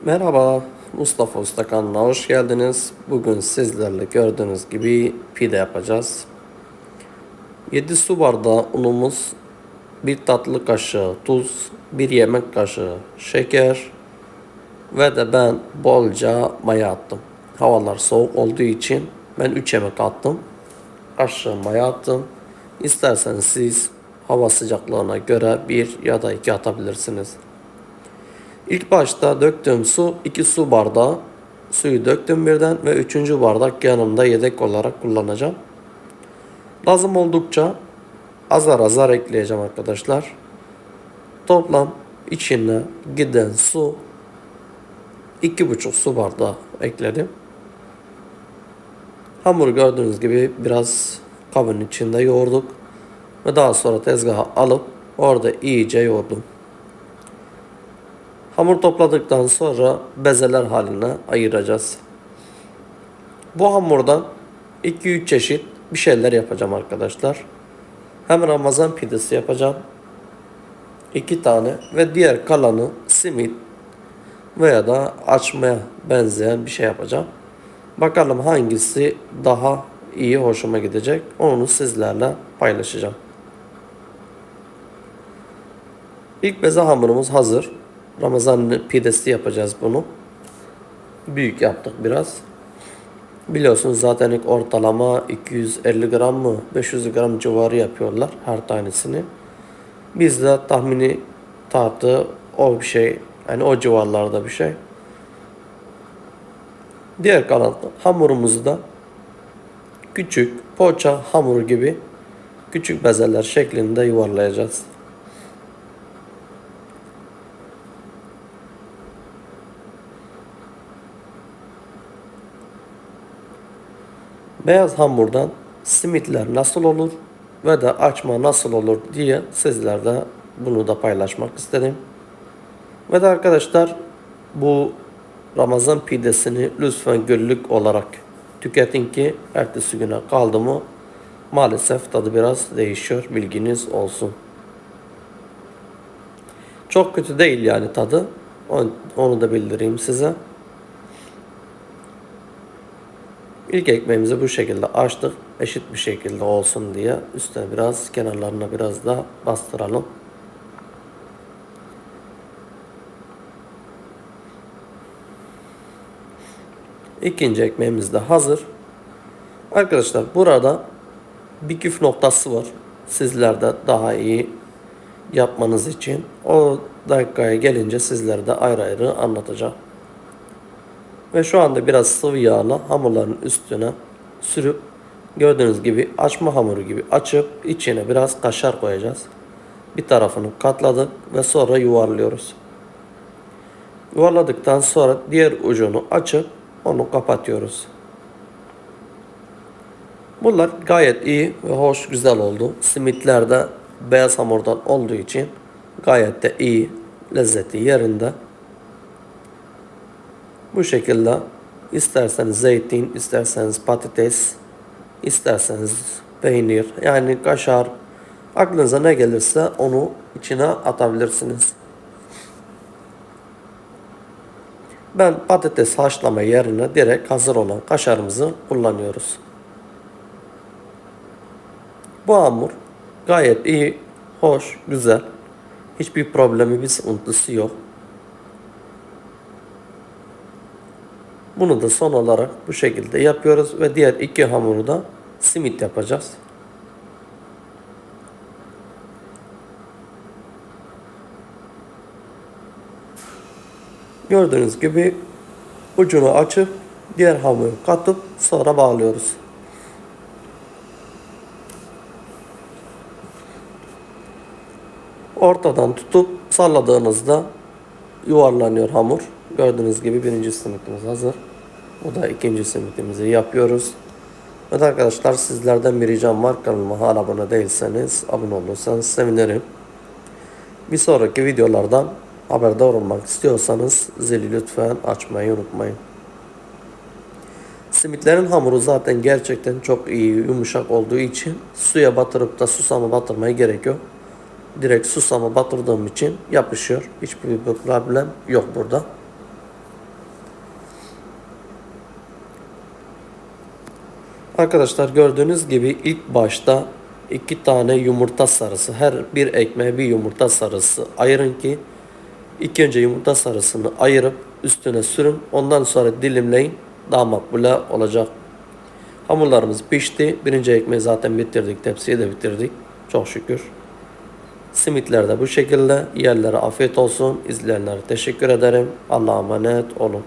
Merhaba, Mustafa Usta kanalına hoş geldiniz. Bugün sizlerle gördüğünüz gibi pide yapacağız. 7 su bardağı unumuz, 1 tatlı kaşığı tuz, 1 yemek kaşığı şeker ve de ben bolca maya attım. Havalar soğuk olduğu için ben 3 yemek attım. Kaşığı maya attım. İsterseniz siz hava sıcaklığına göre 1 ya da 2 atabilirsiniz. İlk başta döktüğüm su 2 su bardağı. Suyu döktüm birden ve 3. bardak yanımda yedek olarak kullanacağım. Lazım oldukça azar azar ekleyeceğim arkadaşlar. Toplam içine giden su 2,5 su bardağı ekledim. Hamur gördüğünüz gibi biraz kabın içinde yoğurduk. Ve daha sonra tezgaha alıp orada iyice yoğurdum. Hamur topladıktan sonra bezeler haline ayıracağız. Bu hamurdan 2-3 çeşit bir şeyler yapacağım arkadaşlar. Hem Ramazan pidesi yapacağım. 2 tane ve diğer kalanı simit veya da açmaya benzeyen bir şey yapacağım. Bakalım hangisi daha iyi hoşuma gidecek. Onu sizlerle paylaşacağım. İlk beze hamurumuz hazır. Ramazan pidesi yapacağız bunu. Büyük yaptık biraz. Biliyorsunuz zaten ilk ortalama 250 gram mı 500 gram civarı yapıyorlar her tanesini. Biz de tahmini tartı o bir şey yani o civarlarda bir şey. Diğer kalan hamurumuzu da küçük poğaça hamuru gibi küçük bezeler şeklinde yuvarlayacağız. Beyaz hamurdan simitler nasıl olur ve de açma nasıl olur diye sizlerle bunu da paylaşmak istedim. Ve de arkadaşlar bu Ramazan pidesini lütfen günlük olarak tüketin ki ertesi güne kaldı mı maalesef tadı biraz değişiyor bilginiz olsun. Çok kötü değil yani tadı. Onu da bildireyim size. İlk ekmeğimizi bu şekilde açtık. Eşit bir şekilde olsun diye üstüne biraz kenarlarına biraz da bastıralım. İkinci ekmeğimiz de hazır. Arkadaşlar burada bir küf noktası var. Sizlerde daha iyi yapmanız için. O dakikaya gelince sizlere de ayrı ayrı anlatacağım. Ve şu anda biraz sıvı yağla hamurların üstüne sürüp gördüğünüz gibi açma hamuru gibi açıp içine biraz kaşar koyacağız. Bir tarafını katladık ve sonra yuvarlıyoruz. Yuvarladıktan sonra diğer ucunu açıp onu kapatıyoruz. Bunlar gayet iyi ve hoş güzel oldu. Simitler de beyaz hamurdan olduğu için gayet de iyi lezzeti yerinde. Bu şekilde isterseniz zeytin, isterseniz patates, isterseniz peynir, yani kaşar, aklınıza ne gelirse onu içine atabilirsiniz. Ben patates haşlama yerine direkt hazır olan kaşarımızı kullanıyoruz. Bu hamur gayet iyi, hoş, güzel. Hiçbir problemi, bir sıkıntısı yok. Bunu da son olarak bu şekilde yapıyoruz ve diğer iki hamuru da simit yapacağız. Gördüğünüz gibi ucunu açıp diğer hamuru katıp sonra bağlıyoruz. Ortadan tutup salladığınızda yuvarlanıyor hamur. Gördüğünüz gibi birinci simitimiz hazır. Bu da ikinci simitimizi yapıyoruz. Evet arkadaşlar sizlerden bir ricam var. Kanalıma hala abone değilseniz abone olursanız sevinirim. Bir sonraki videolardan haberdar olmak istiyorsanız zili lütfen açmayı unutmayın. Simitlerin hamuru zaten gerçekten çok iyi yumuşak olduğu için suya batırıp da susama batırmaya gerek yok. Direkt susama batırdığım için yapışıyor. Hiçbir problem yok burada. Arkadaşlar gördüğünüz gibi ilk başta iki tane yumurta sarısı her bir ekmeğe bir yumurta sarısı ayırın ki ilk önce yumurta sarısını ayırıp üstüne sürün ondan sonra dilimleyin daha makbule olacak. Hamurlarımız pişti. Birinci ekmeği zaten bitirdik. Tepsiyi de bitirdik. Çok şükür. Simitler de bu şekilde. Yerlere afiyet olsun. İzleyenlere teşekkür ederim. Allah'a emanet olun.